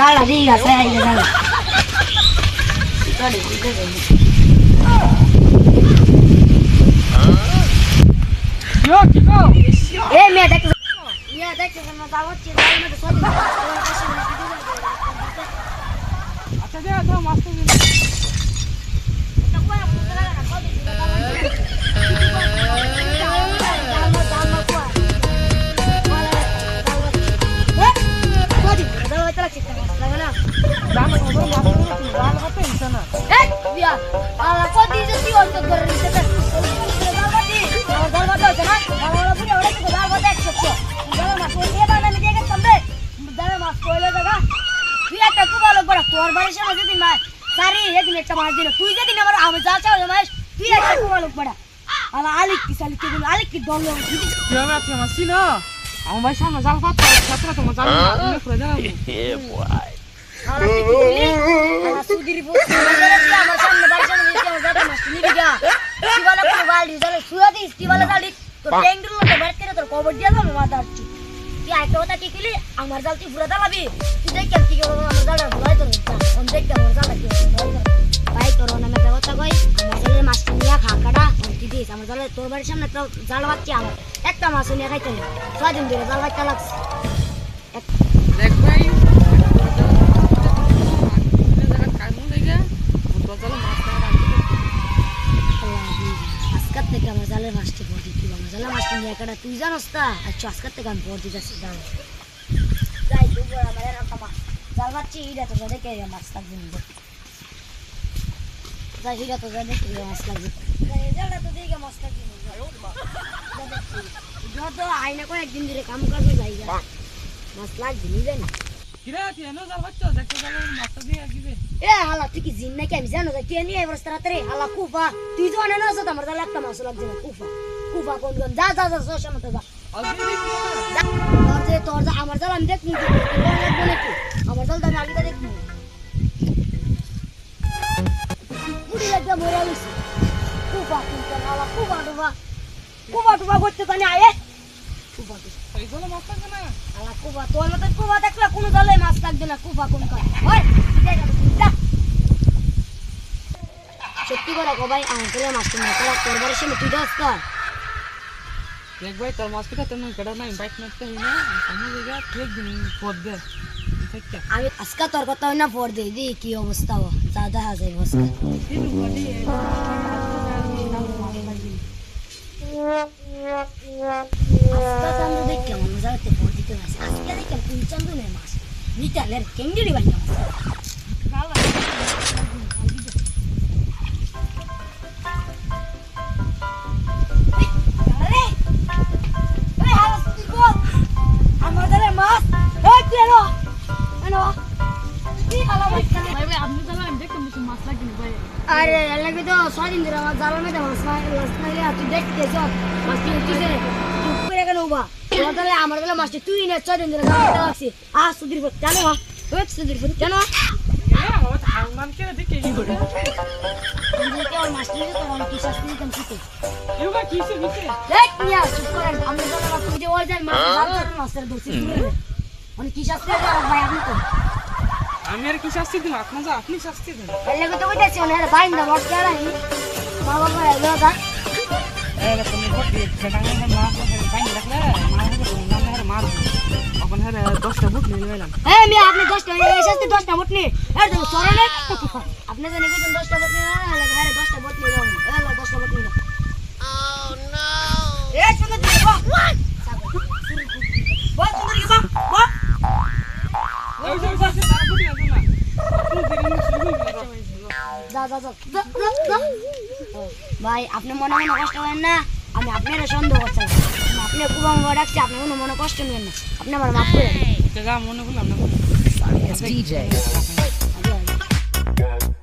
জালটা ঠিক আছে এই যে জালটা কিও কি কও এ মেয়ে দেখতে মেয়ে দেখতে না জাল হচ্ছে মাছ সারি একদিন একটা মাছ দিল। তুই যেদিন আমার আমার যা চাও মাছ তুই একটা কুমালক পড়া আমার আলিক কি সালিক কি আলিক কি দল কি হবে আজকে মাছ ছিল? আমার ভাই সামনে জাল পাতা ছাত্র তোমার জাল না করে দাও আমার আমার আমার আমার নিবি গা সুয়া তো তোর কবর দিয়ে দাও মাথা হচ্ছে তুই একটা কথা কি কিলি আমার জাল তুই পুরো দালাবি তুই দেখ কেন কি করব আমার জালটা ভুলাই তোর আমি দেখ আমার জালটা কি ভাই তোর নামে একটা কথা কই আমার জালের মাছটা নিয়ে খা কাটা তুই দিস। আমার জালে তোর বাড়ির সামনে তো জাল বাচ্চা আমার একটা মাছ নিয়ে খাইতে নেই। ছয় দিন ধরে জাল বাচ্চা লাগছে। দেখ ভাই মাছ থেকে আমার জালের মাছটি পর দিচ্ছি আমার জালের মাছটি নিয়ে কাটা তুই জানোস তা আচ্ছা আজকার থেকে আমি পর দিতেছি জাল যাই তুই আমার এরকম মাছ জাল পাচ্ছি এটা তো দেখে মাছ লাগবে যাই এটা তো যা দেখে মাছ লাগবে জালটা তো দেখে মাছ লাগবে যত আইনা করে একদিন ধরে কাম কাজে যাই। মাছ লাগবে নি জানি কি জিন আমি জানো তুই নিয়ে এবার তাড়াতাড়ি হালা কুফা তুই তো অনেক আমার একটা মাছ লাগছে না কুফা কুফা কোন কোন যা যা যা সোশ্যাল মতো যা। তোর যে তোর যে আমার জাল আমি দেখব আমার জাল আমি আগে দেখব। বুড়ি লাগবে মরে গেছে। কুফা কোন কোন হালা কুফা টুফা কুফা টুফা করতে তো আয়ে। কুফা হালা কুফা তোর মতো কুফা দেখলে কোনো জালে মাছ লাগবে না। কুফা কোন কোন হয় তুই যা, তুই যা। সত্যি করে কো ভাই আমার মাছ তুই যাস তো ভাই, তোর মাছ কেটে তেমন কেটে নাই বাইক মারতে হই না। আমি জায়গা ঠিক দিন পদ দে। ঠিক আমি আজকে তোর কথা না, পর দিই দি, কি অবস্থা ও? যা দেখা যায় আজকে চান্দু দেখ কেমন হতে পর দিতে আজকে দেখ কেমন চান্দু নেই মাছ বিকালের কেঙ্গিরি বাই আমার আরে এলাকে তো ছয় দিন ধরে আমার জালের মধ্যে মাছ মাছ মাছ মারি আর তুই দেখতে গেছ মাছ তুই যে চুপ করে কেন উবা তোমার তাহলে আমার তাহলে মাছটা তুই না ছয় দিন ধরে জালের মধ্যে রাখছি আ সুধীর ফুট জানো ওই ফুট জানো আমি কি ওর শাস্তি ভাই আপনি তো আমি আর কি শাস্তি দিন আপনার যা আপনি শাস্তি দেন। এলাকে তো কইতেছি অনেক বাইন দা মত কেন বাবা বাবা এলো দা এই তুমি ভোট দিয়ে সেটাঙ্গে মাছ পানি রাখলে মাছ নাম হারে মার এখন হারে 10টা ভোট নিয়ে নিলাম এই মেয়ে আপনি দশটা এই শাস্তি দশটা ভোট নিয়ে এর তো সরনে আপনি জানি বুঝুন দশটা ভোট নিয়ে না লাগে হ্যাঁ দশটা ভোট নিয়ে যাব এলা দশটা ভোট নিয়ে Oh no! এ শুনে দিতে বা বল তুমি কি বা বা ওই যে পাশে তার ভোট আছে না আপনি দেরি শুরু হয়ে গেল যা যা যা যা, যা, যা। ভাই আপনি মনে মনে কষ্ট করেন না আমি আপনার সন্দেহ করছি আপনি খুব আমার ডাকছি আপনি কোনো মনে কষ্ট নেন না। আপনি আমার মাফ করে দেন। মনে করলাম না DJ.